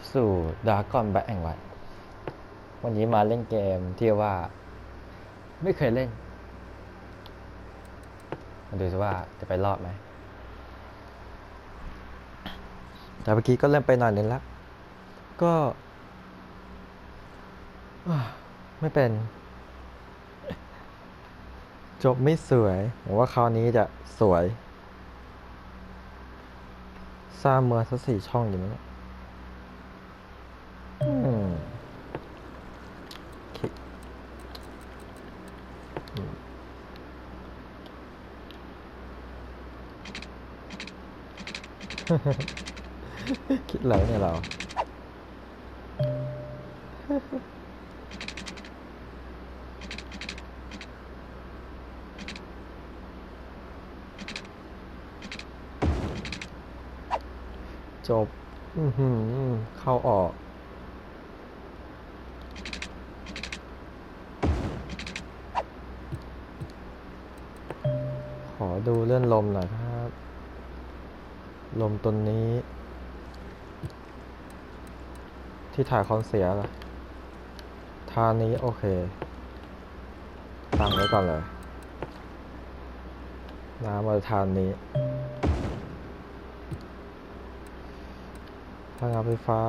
ยินดีต้อนรับสู่ด a ร์กอนแบ็กแองไววันนี้มาเล่นเกมที่ว่า ไม่เคยเล่น มาดูสิว่าจะไปรอดไหม แต่เมื่อกี้ก็เล่นไปหน่อยนึงแล้วก็ ไม่เป็น จบไม่สวยหวังว่าคราวนี้จะสวยสร้างเมืองสักสี่ช่องอยู่ไหมนี่ยอืมโอเคอืม คิดอะไรเนี่ยเราจบอือหือเข้าออก ขอดูเลื่อนลมหน่อยครับ ลมตัวนี้ ที่ถ่ายคอนเสียล่ะทางนี้โอเค ตั้งไว้ก่อนเลย น้ำมาทางนี้พลังงานไฟฟ้า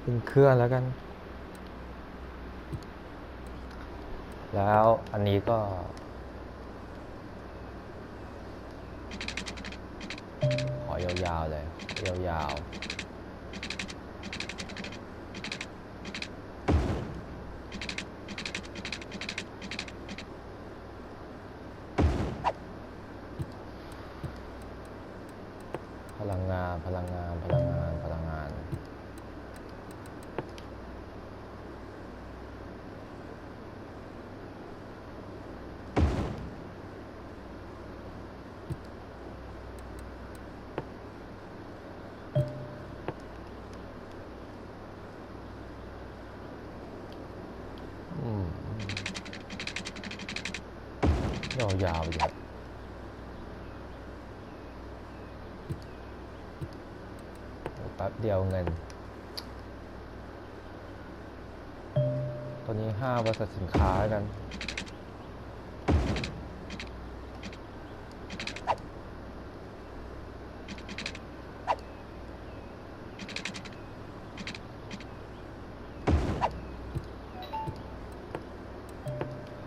เป็นเครื่องแล้วกัน แล้วอันนี้ก็ อยาวๆเลย ยาวๆ พลังงาน พลังงาน พลังงาน พลังงาน อืม ยาวๆอยู่แป๊บเดียวเงิน ตัวนี้ห้าบริษัทสินค้าแล้วกัน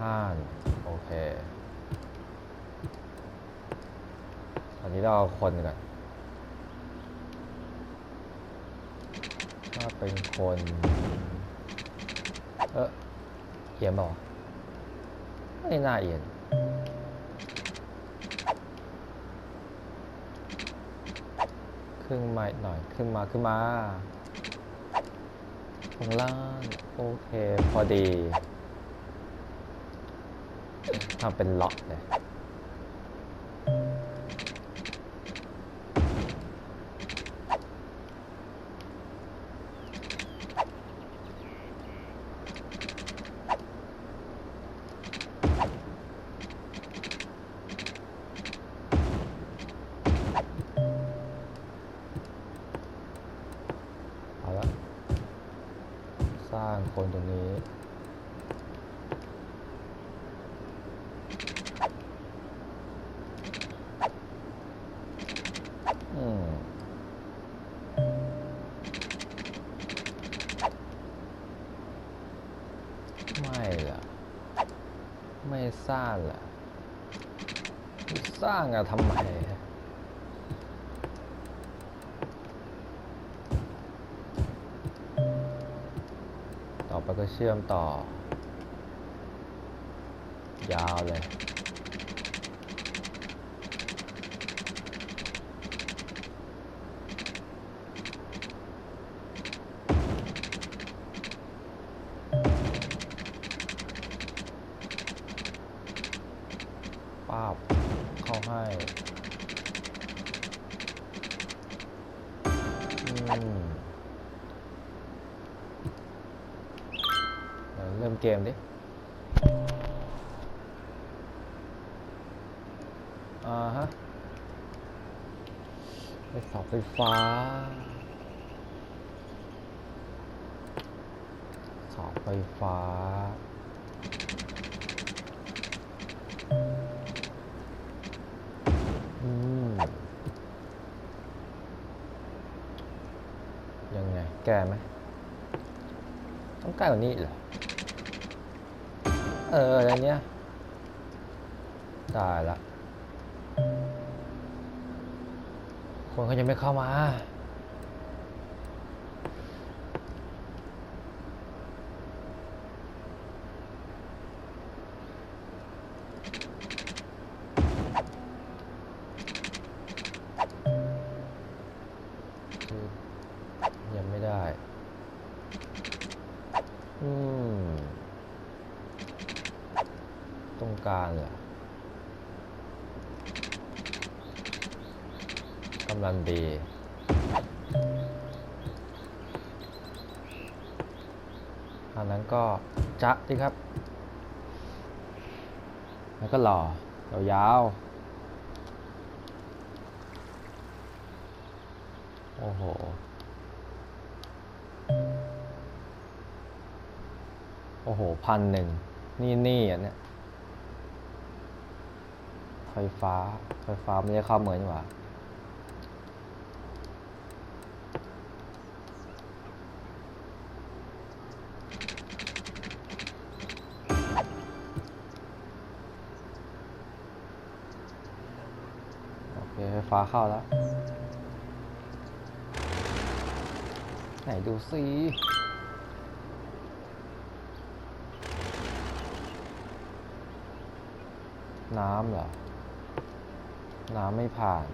ห้านโอเค อั นนี้เราเอาคนก่อนถ้าเป็นคน เออเอียนเปล่าไม่น่าเอียนขึ้นมาหน่อยขึ้นมาขึ้นมาข้างล่าง โอเค พอดีทำเป็นล็อกเลย ร้างคนตรงนี้อืมไม่ล่ะ ไม่สร้างล่ะ สร้างอะทำไม ชื่อมต่อ ยาวเลย ป้าบ เข้าให้อืม เกมดิอ่าฮะไปสอบไฟฟ้า สอบไฟฟ้าอืมยังไง แก้ไหมต้องใกล้กว่านี้เหรอ เอออะไรเนี้ยตายละ คนเขายังไม่เข้ามา สิครับ แล้วก็หล่อยาวๆโอ้โหโอ้โหพันหนึ่งนี่นี่อะเนี่ยไฟฟ้าไฟฟ้าไม่ได้เข้าเหมือนหว่า โอเคไฟฟ้าเข้าแล้ว ไหนดูสิน้ำเหรอ น้ำไม่ผ่าน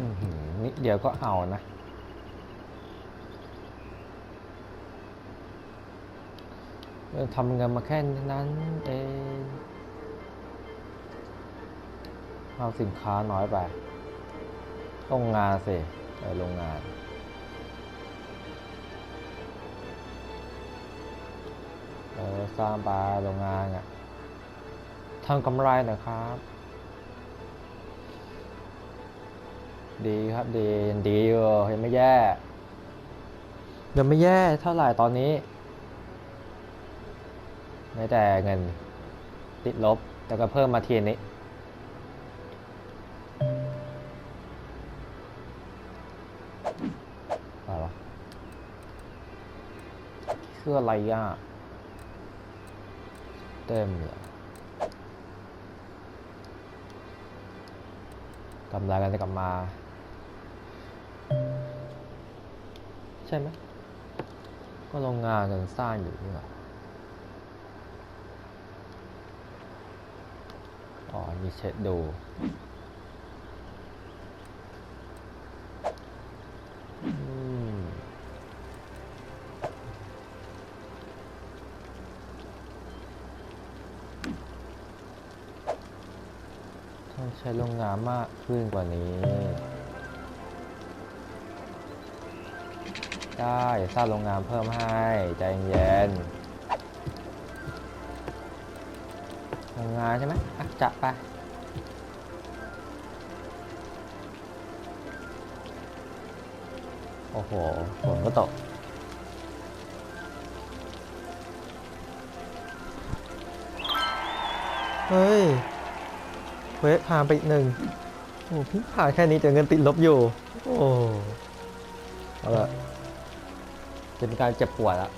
อื้อหือนิ ดเดียวก็เอานะเออทำเงินมาแค่นั้นเองเอาสินค้าน้อยไปโรงงานสิโรงงาน เออสร้างไปโรงงานอะทำกำไรหน่อครับ ดีครับดียังดีอยู่ยังไม่แย่ยังไม่แย่เท่าไหร่ตอนนี้ ไม่แต่เงิน ติดลบแต่ก็เพิ่มมาเทียนนี้ อะไรคืออะไรอะ เต็มเลยกำไรกันจะกลับมา ใช่ไหมก็โรงงานกันสร้างอยู่นี่หว่าอ๋อ มีเช็ดดูอืมต้องใช้โรงงานมากขึ้นกว่านี้ ได้สร้างโรงงานเพิ่มให้ ใจเย็นโรงงานใช่ไหมอะจับไปโอ้โหฝนก็ตกเฮ้ยเวฟผ่านไปอีกหนึ่งโอ้พี่ผ่านแค่นี้แต่เงินติดลบอยู่ โอ้เอาละ จะเป็นการเจ็บปวดละ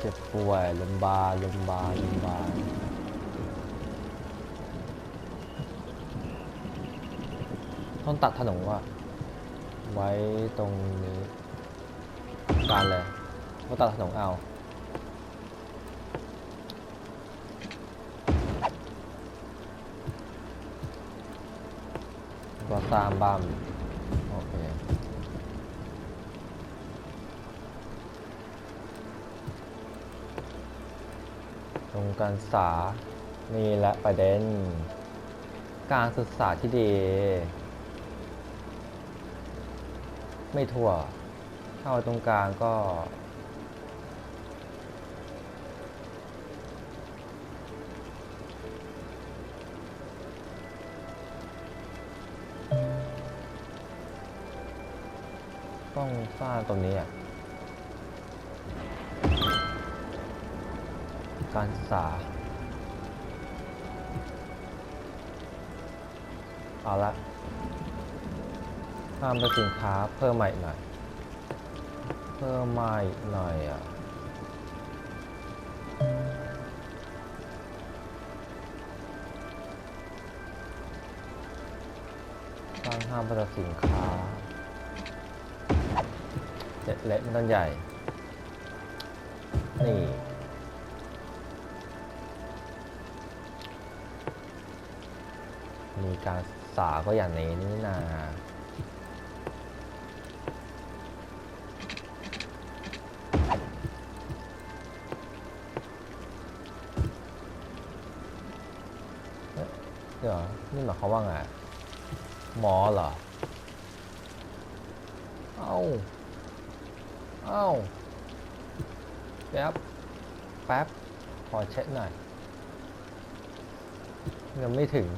เจ็บป่วยลำบาลำบาลำบาต้องตัดถนนว่ะไว้ตรงนี้การเลยก็ตัดถนนเอาก็สร้างบ้านโอเค ตรงการศึกษานี่และประเด็น การศึกษาที่ดี ไม่ทั่ว เข้าตรงกลางก็ ต้องสร้างตรงนี้อะ การศึกษา เอาละข้ามไปสินค้าเพิ่มใหม่หน่อย เพิ่มใหม่หน่อยอะสร้างห้างประสินค้าเล็กเล็กไม่ต้องใหญ่ นี่ มีการศึกษาก็อย่างนี้นี่นาเอ๊ะเดี๋ยวนี่หมายความว่าไงหมอเหรอ เอ้าเอ้าแป๊บ แป๊บ ขอเช็คหน่อย ยังไม่ถึง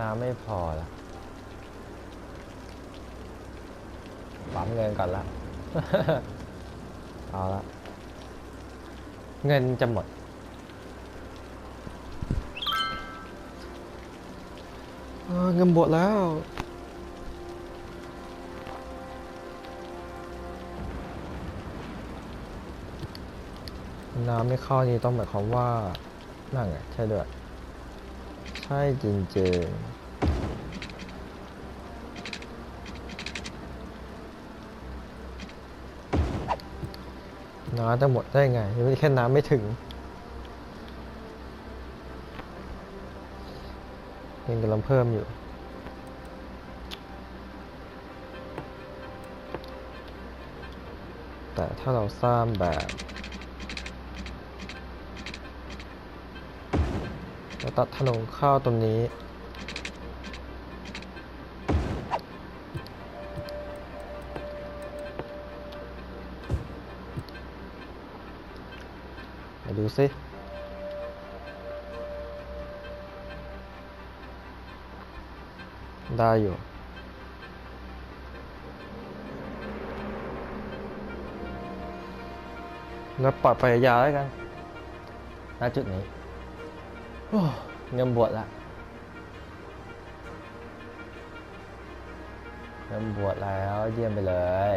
น้ำไม่พอละปั๊มเงินก่อนละ เอาละ เงินจะหมดเออเงินหมดแล้วน้ำไม่เข้านี่ต้องหมายความว่านั่นไงใช่ด้วย ใช่จริงๆน้ำจะหมดได้ไงยังไม่แค่น้ำไม่ถึงยังกำลังเพิ่มอยู่ แต่ถ้าเราสร้างแบบ เราตัดถนนเข้าตรงนี้ มาดูสิได้อยู่แล้วปล่อยไปยาวแล้วกันณจุดนี้ เงินบวชละเงินบวชแล้วเยี่ยมไปเลย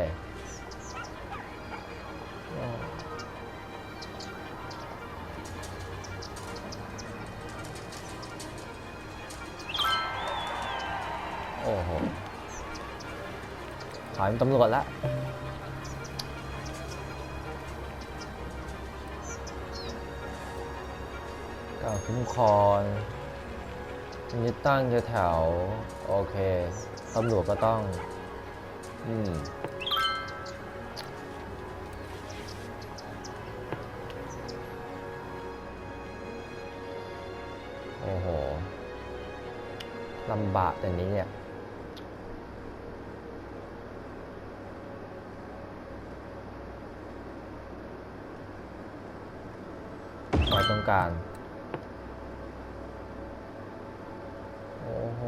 โอ้โหถอยเป็นตำรวจละ คุ้มครองยึดตั้งแถว โอเคตำรวจก็ต้อง อืมโอ้โหลำบากแต่นี้เนี่ยไว้ตรงกลาง โอ้โห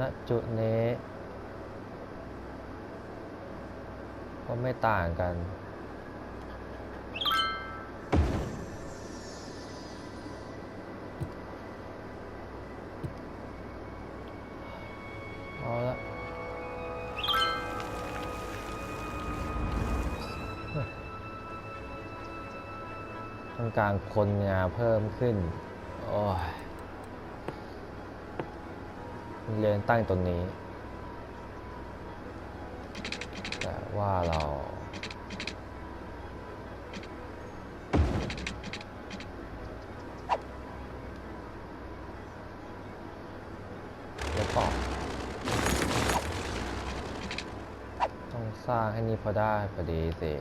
ณ จุดนี้ ก็ไม่ต่างกัน เอาละต้องการคนงานเพิ่มขึ้น โอ้ย เรียนตั้งตรงนี้ แต่ว่าเราแล้วก็ต้องสร้างให้นี่พอได้พอดีสิ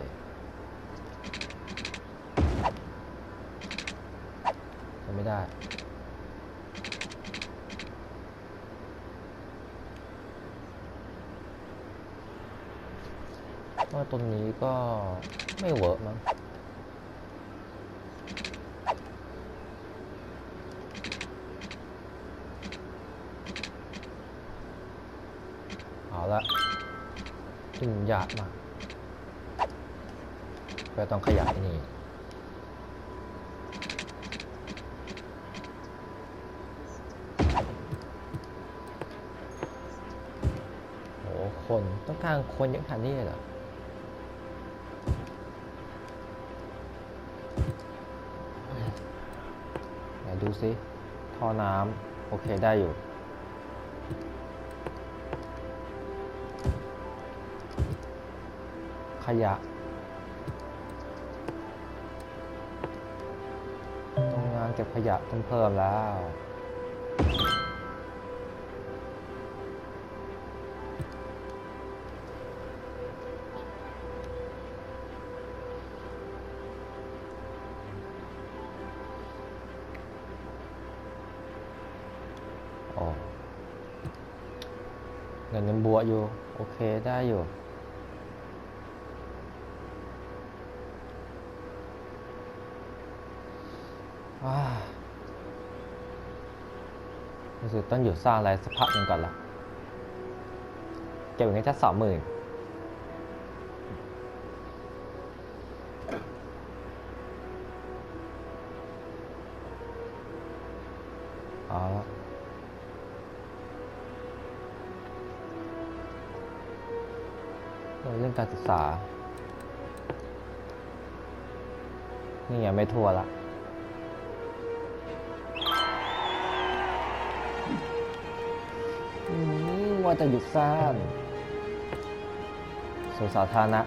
ยังไม่ได้ ว่าตรงนี้ก็ไม่เวิร์กมั้งเอาละถึงยากมากก็ต้องขยายนี่โอ้คนต้องการคนเยอะขนาดนี้เลยเหรอ สิท่อน้ำโอเคได้อยู่ ขยะโรงงานเก็บขยะต้องเพิ่มแล้ว เคได้อยู่ว้ารู้สึกต้องอยู่สร้างอะไรสักพักหนึ่งก่อนละเก็บเงินแค่สองหมื่น การศึกษา นี่ยังไม่ทั่วละอืมว่าจะหยุดสร้างส่วนสาธารณะ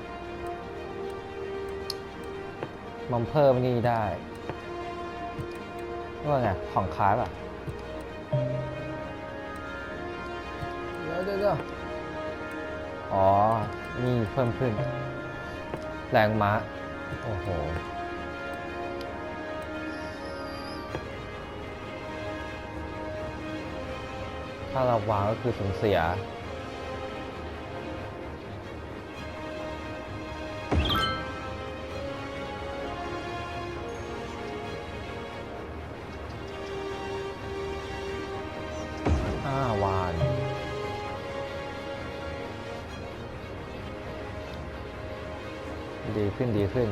มันเพิ่มนี่ได้ว่าไงของค้ายป่ะเดี๋ยวเดี๋ยวเดี๋ยวอ๋อ นี่เพิ่มขึ้น แรงม้า โอ้โห ถ้าเราวางก็คือสูญเสีย ขึ้นดีขึ้น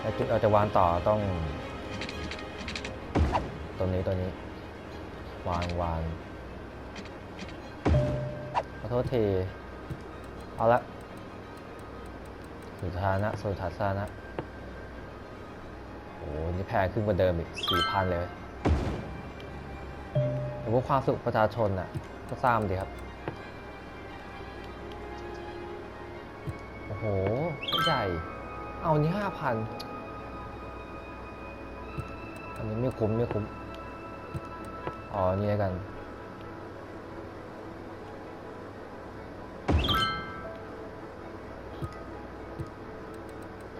แต่จุดเราจะวางต่อต้อง ตัวนี้ตัวนี้ วางวางขอโทษที เอาละ สุธานะสุธาสานะ โอ้นี่แพงขึ้นกว่าเดิมอีกสี่พันเลยแต่ว่าความสุขประชาชนน่ะ ก็สร้างดีครับ โอ้โหก็ใหญ่ เอานี่ห้าพันอันนี้ไม่คุ้มไม่คุ้ม อ๋อ นี่ล้วกัน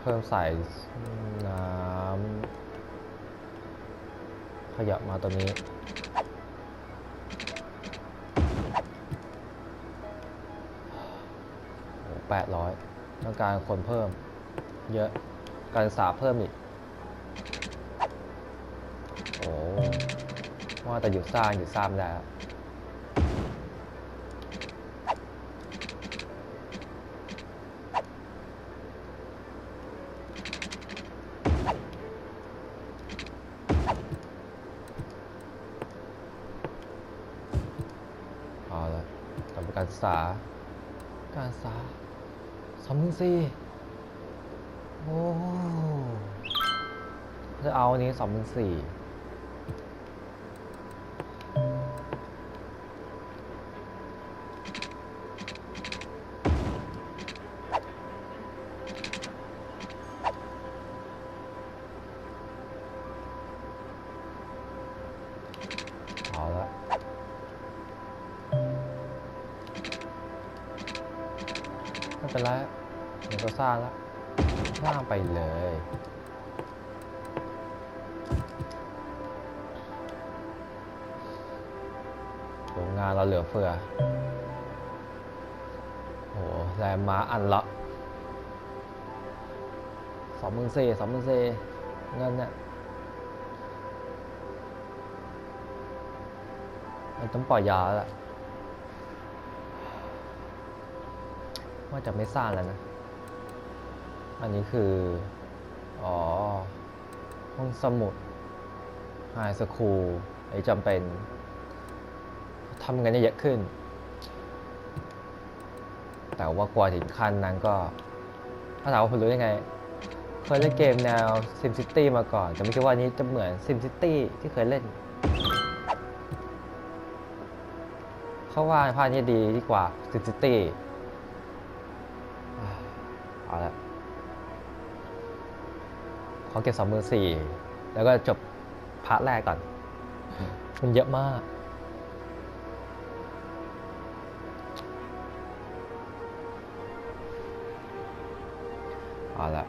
เพิ่มใส่น้ำขยับมาตัวนี้แปดร้อย ต้องการคนเพิ่ม เยอะการศึกษาเพิ่มอีก โอ้ว่าแต่หยุดสร้างหยุดสร้างไม่ได้แล้วเอาละต่อไปการศึกษาการศึกษา สองหมื่นสี่โอ้จะเอาอันนี้สองหมื่นสี่ ไม่เป็นไรเดี๋ยวก็สร้างแล้วสร้างไปเลยโรงงานเราเหลือเฟือโหแรงม้าอันละสองหมื่นสี่สองหมื่นสี่เงินเนี่ยมันต้องปล่อยยาแล้วล่ะ ว่าจะไม่สร้างแล้วนะ อันนี้คือ อ๋อ ห้องสมุดไฮสคูลไอ้จำเป็นทำกันเยอะขึ้น แต่ว่ากว่าถึงขั้นนั้นก็ถ้าถามว่าผมรู้ยังไง เคยเล่นเกมแนว SimCity มาก่อน แต่ไม่คิดว่านี้จะเหมือน SimCity ที่เคยเล่นเขาว่าภาคนี้ดีดีกว่า SimCity เอาละขอเก็บสองมือสี่ แล้วก็จบพาร์ทแรกก่อน มันเยอะมาก เอาละ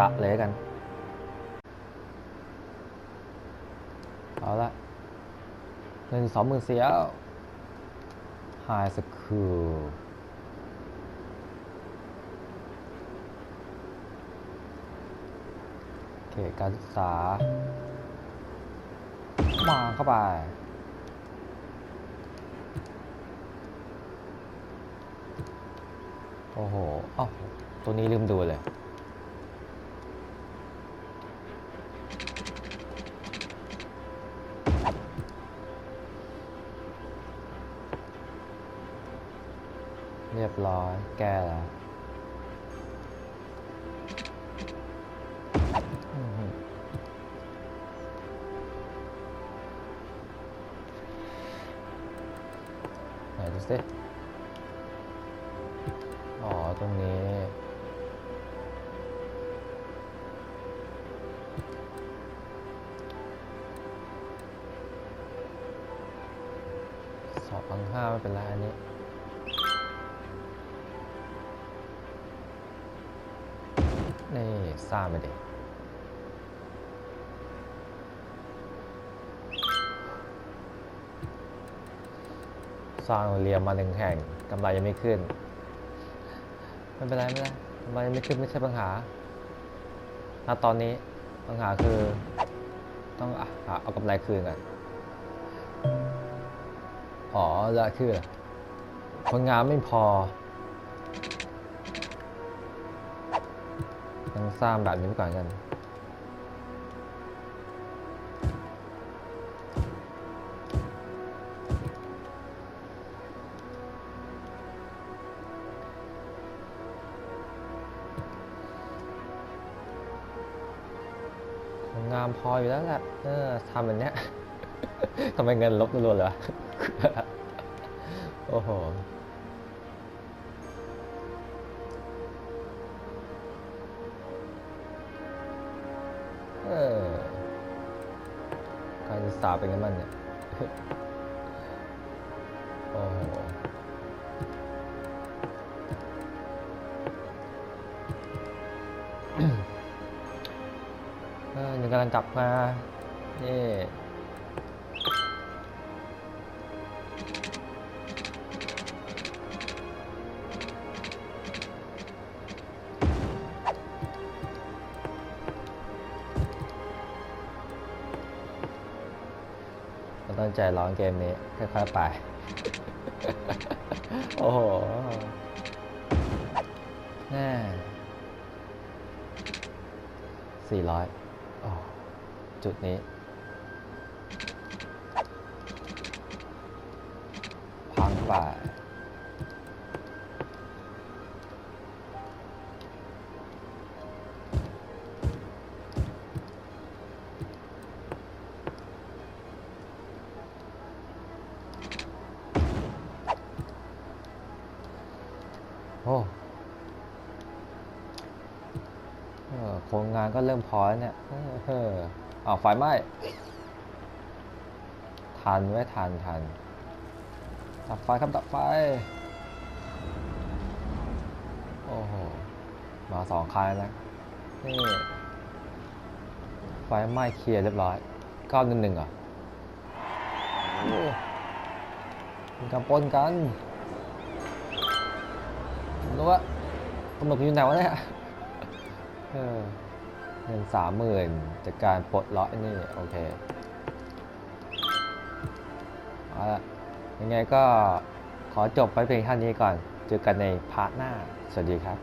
ตะเลยกัน เอาละเงินสองหมื่นเสียไฮสคูลโอ เคการศึกษามาเข้าไป โอ้โหอ้าวตัวนี้ลืมดูเลยเรียบร้อย แก้แล้ว สอบพังห้าไม่เป็นไรอันนี้นี่สร้างไปดิสร้างเรียมมาหนึ่งแห่งกำไรยังไม่ขึ้น ไม่เป็นไรไม่เป็นไรกำไรยังไม่ขึ้นไม่ใช่ปัญหาณตอนนี้ปัญหาคือ ต้องอหาเอากำไรคืนกัน อ๋อละคือคนงานไม่พอ ต้องสร้างแบบนี้ไปก่อนกันงามพออยู่แล้วแหละ เออทำแบบเนี้ยทำไมเงินลบรัวๆเลยวะ โอ้โหเออการศึกษาเป็นไงบ้างเนี่ย โอ้โหเออยังกำลังกลับมา ต้องใจร้อนเกมนี้ ค่อยๆไป โอ้โหแน่สี่ร้อยจุดนี้ ครงงานก็เริ่มพอแล้วเนี่ยเออเอออ้าไฟไหม้ทันไว้ทันทันดับไฟครับดับไฟ โอ้โห มาสองคันแล้วนี่ไฟไหม้เคลียร์เรียบร้อยเก้าหนึ่งหนึ่งอโอ้มีการปนกันรู้ว่าตำรวจอยู่ไหนวะเนี่ย เงินสามหมื่นจากการปลดล็อกนี่ โอเคเอาละยังไงก็ขอจบไปเพียงเท่านี้ก่อน เจอกันในพาร์ทหน้า สวัสดีครับ